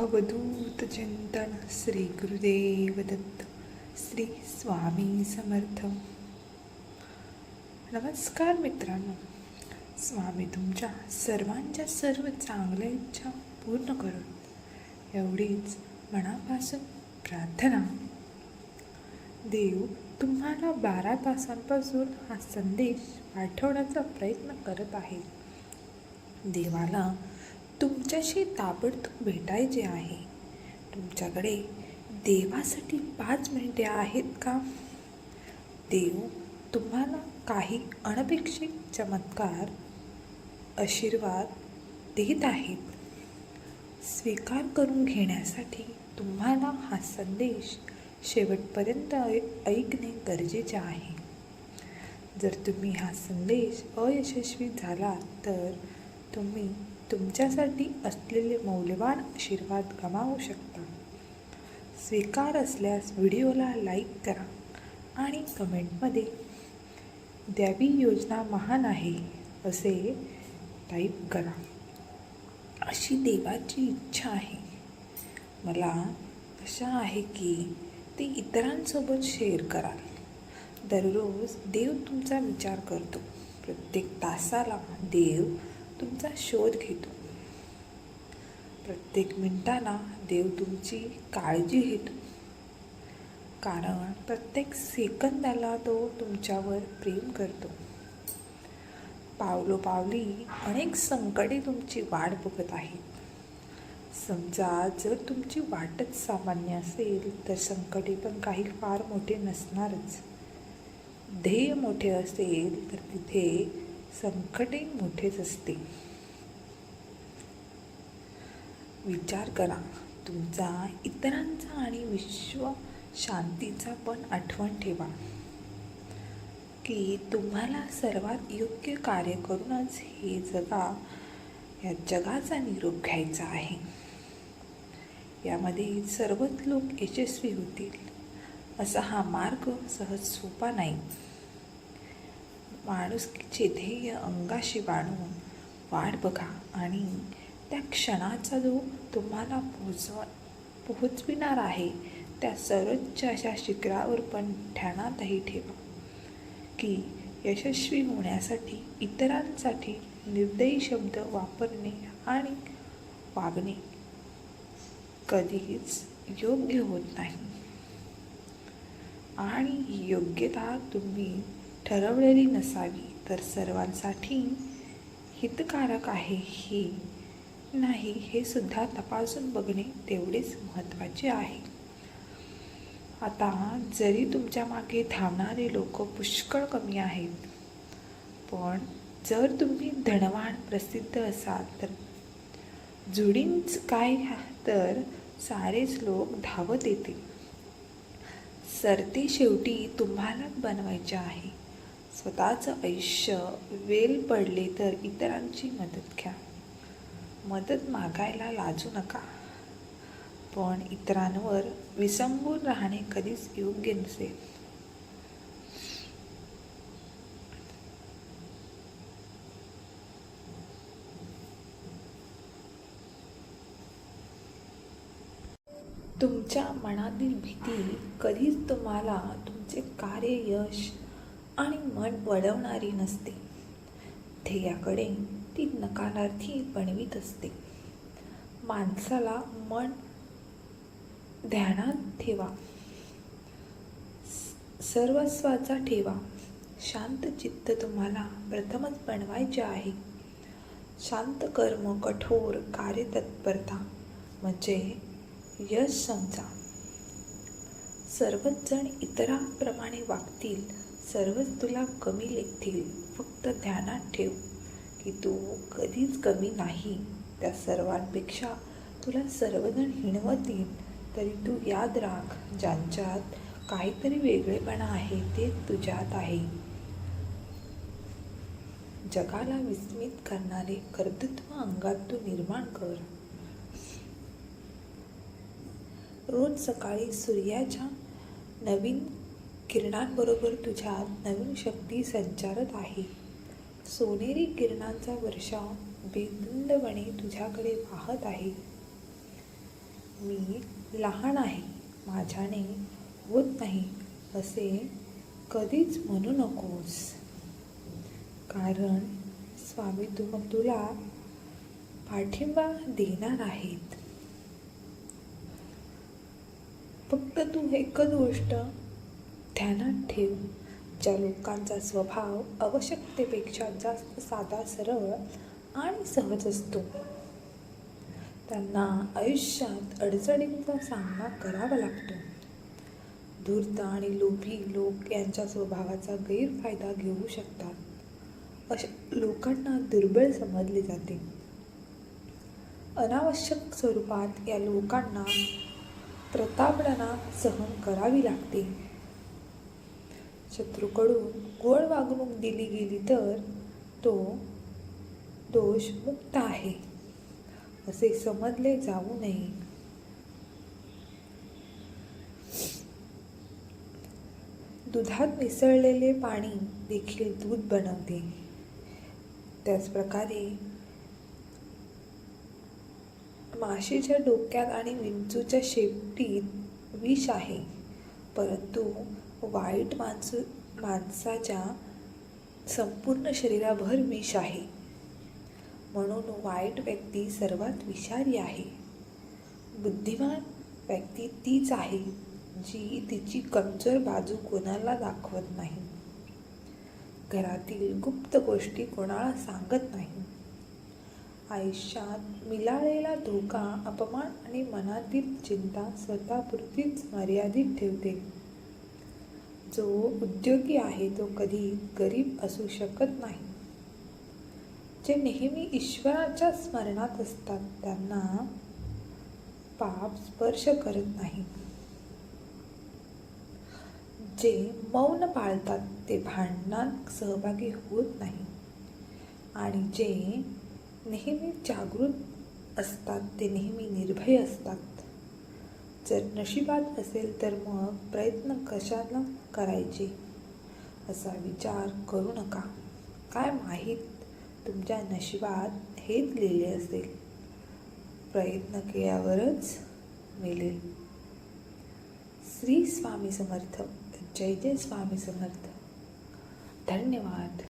अवधूत चिंतन श्री गुरुदेव दत्त श्री स्वामी समर्थ. नमस्कार मित्रांनो. स्वामी तुमच्या सर्वांच्या सर्व चांगल्या इच्छा पूर्ण करून एवढीच मनापासून प्रार्थना. देव तुम्हाला बारा तासांपासून हा संदेश पाठवण्याचा प्रयत्न करत आहे. देवाला तुमच्याशी ताबडतोब भेटायचे आहे. तुमच्याकडे देवासाठी पाच मिनिटे आहेत का? देव तुम्हाला काही अनपेक्षित चमत्कार आशीर्वाद देत आहेत. स्वीकार करून घेण्यासाठी तुम्हाला हा संदेश शेवटपर्यंत ऐ- ऐकणे गरजेचे आहे. जर तुम्ही हा संदेश अयशस्वी झाला तर तुम्ही तुमच्यासाठी असलेले मौल्यवान आशीर्वाद गमावू शकता. स्वीकार असल्यास व्हिडिओला लाईक करा आणि कमेंटमध्ये द्यावी योजना महान आहे असे टाईप करा. अशी देवाची इच्छा आहे. मला आशा आहे की ते इतरांसोबत शेअर कराल. दररोज देव तुमचा विचार करतो. प्रत्येक तासाला देव तुमचा शोध घेतो. प्रत्येक मिनिटाला देव तुमची काळजी घेतो. कारण प्रत्येक सेकंदाला तो तुमच्यावर प्रेम करतो. पावलोपावली अनेक संकटे तुमची वाट बघत आहेत. समजा जर तुमची वाटच सामान्य असेल तर संकटे पण काही फार मोठे नसणारच. ध्येय मोठे असेल तर तिथे संकटे मोठेच असते विचार करा. तुमचा इतरांचा आणि विश्व शांतीचा पण आठवण ठेवा. की तुम्हाला सर्वात योग्य कार्य करूनच हे जगा या जगाचा निरोप घ्यायचा आहे. यामध्ये सर्वच लोक यशस्वी होतील असा हा मार्ग सहज सोपा नाही. माणुसकीचे ध्येय अंगाशी बाणून. वाट बघा आणि त्या क्षणाचा जो तुम्हाला पोहोचव पोहोचविणार आहे त्या सर्वोच्च अशा शिखरावर पण ध्यानातही ठेवा. की यशस्वी होण्यासाठी इतरांसाठी निर्दयी शब्द वापरणे आणि वागणे कधीच योग्य होत नाही. आणि योग्यता तुम्ही ठरवलेली नसावी तर सर्वांसाठी हितकारक आहे ही. नाही हे सुद्धा तपासून बघणे तेवढेच महत्त्वाचे आहे. आता जरी तुमच्या मागे धावणारे लोक पुष्कळ कमी आहेत पण जर तुम्ही धनवान प्रसिद्ध असाल तर जुडींच काय तर सारेच लोक धावत येतील. सरते शेवटी तुम्हालाच बनवायचे आहे. स्वतःचं आयुष्य वेल पडले तर इतरांची मदत घ्या. मदत मागायला लाजू नका. पण इतरांवर विसंबून राहणे कधीच योग्य नसेल. तुमच्या मनातील भीती कधीच तुम्हाला तुमचे कार्य यश आणि मन वळवणारी नसते. ध्येयाकडे ती नकारार्थी बनवीत असते. माणसाला मन ध्यानात ठेवा. सर्वस्वाचा ठेवा. शांत चित्त तुम्हाला प्रथमच बनवायचे आहे. शांत कर्म कठोर कार्यतत्परता म्हणजे यश समजा. सर्वच जण इतरांप्रमाणे वागतील. सर्वच तुला कमी लेखतील. फक्त ध्यानात ठेव की तू कधीच कमी नाही. त्या सर्वांपेक्षा तुला सर्वजण हिणवतील. तरी तू याद राख ज्यांच्यात काहीतरी वेगळेपणा आहे ते तुझ्यात आहे. जगाला विस्मित करणारे कर्तृत्व अंगात तू निर्माण कर. रोज सकाळी सूर्याच्या नवीन किरणांबरोबर तुझ्यात नवीन शक्ती संचारत आहे. सोनेरी किरणांचा वर्षाव बेदुंदपणे तुझ्याकडे वाहत आहे. मी लहान आहे माझ्याने होत नाही असे कधीच म्हणू नकोस. कारण स्वामी तू मग तुला पाठिंबा देणार आहेत. फक्त तू एकच गोष्ट ध्यानात ठेव. ज्या लोकांचा स्वभाव आवश्यकतेपेक्षा जास्त साधा सरळ आणि सहज असतो. त्यांना आयुष्यात अडचणींचा सामना करावा लागतो. धूर्त आणि लोभी लोक यांच्या स्वभावाचा गैरफायदा घेऊ शकतात. अशा लोकांना दुर्बळ समजले जाते. अनावश्यक स्वरूपात या लोकांना प्रतापणा सहन करावी लागते. शत्रूकडून गोड वागणूक दिली गेली तर तो दोष मुक्त आहे असे समजले जाऊ नये. दुधात मिसळलेले पाणी देखील दूध बनवते. त्याचप्रकारे माशीच्या डोक्यात आणि विंचूच्या शेपटीत विष आहे परंतु वाईट माणसू माणसाच्या संपूर्ण शरीराभर विष आहे. म्हणून वाईट व्यक्ती सर्वात विषारी आहे. बुद्धिमान व्यक्ती तीच आहे जी तिची कमजोर बाजू कोणाला दाखवत नाही. घरातील गुप्त गोष्टी कोणाला सांगत नाही. आयुष्यात मिळालेला धोका अपमान आणि मनातील चिंता स्वतःपुरतीच मर्यादित ठेवते. जो उद्योगी आहे तो कधी गरीब असू शकत नाही. जे नेहमी ईश्वराच्या स्मरणात असतात त्यांना पाप स्पर्श करत नाही. जे मौन पाळतात ते भांडणात सहभागी होत नाही. आणि जे नेहमी जागृत असतात ते नेहमी निर्भय असतात. जर नशिबात असेल तर मग प्रयत्न कशाला करायचे? असा विचार करू नका. काय माहीत? तुमच्या नशिबात हेच लिहिले असेल. प्रयत्न केल्यावरच मिळेल श्री स्वामी समर्थ. जय जय स्वामी समर्थ. धन्यवाद.